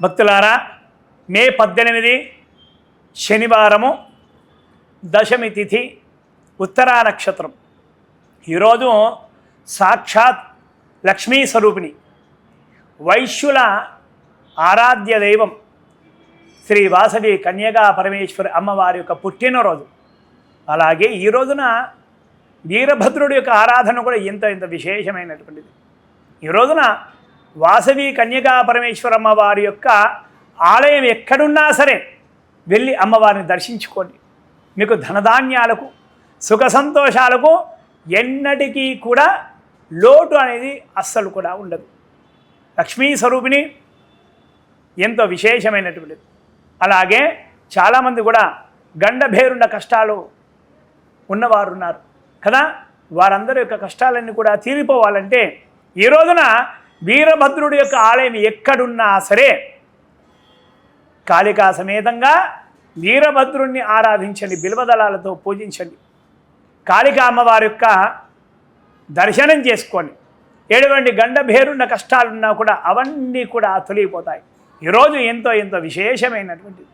భక్తులారా మే పద్దెనిమిది శనివారము దశమి తిథి ఉత్తరా నక్షత్రం ఈరోజు సాక్షాత్ లక్ష్మీ స్వరూపిణి వైశ్యుల ఆరాధ్య దైవం శ్రీ వాసవి కన్యగా పరమేశ్వరి అమ్మవారి యొక్క పుట్టినరోజు. అలాగే ఈ రోజున వీరభద్రుడి యొక్క ఆరాధన కూడా ఇంత ఇంత విశేషమైనటువంటిది. ఈ రోజున వాసవి కన్యకా పరమేశ్వరమ్మ వారి యొక్క ఆలయం ఎక్కడున్నా సరే వెళ్ళి అమ్మవారిని దర్శించుకోండి. మీకు ధనధాన్యాలకు సుఖ సంతోషాలకు ఎన్నటికీ కూడా లోటు అనేది అస్సలు కూడా ఉండదు. లక్ష్మీ స్వరూపిణి ఎంతో విశేషమైనటువంటిది అలాగే చాలామంది కూడా గండభేరుండ కష్టాలు ఉన్నవారు ఉన్నారు కదా. వారందరి యొక్క కష్టాలన్నీ కూడా తీరిపోవాలంటే ఈ రోజున వీరభద్రుడి యొక్క ఆలయం ఎక్కడున్నా సరే కాళికా సమేతంగా వీరభద్రుణ్ణి ఆరాధించండి బిల్వదళాలతో పూజించండి. కాళికా అమ్మవారి యొక్క దర్శనం చేసుకోండి. ఎటువంటి గండభేరున్న కష్టాలున్నా కూడా అవన్నీ కూడా తొలగిపోతాయి. ఈరోజు ఎంతో ఎంతో విశేషమైనటువంటిది.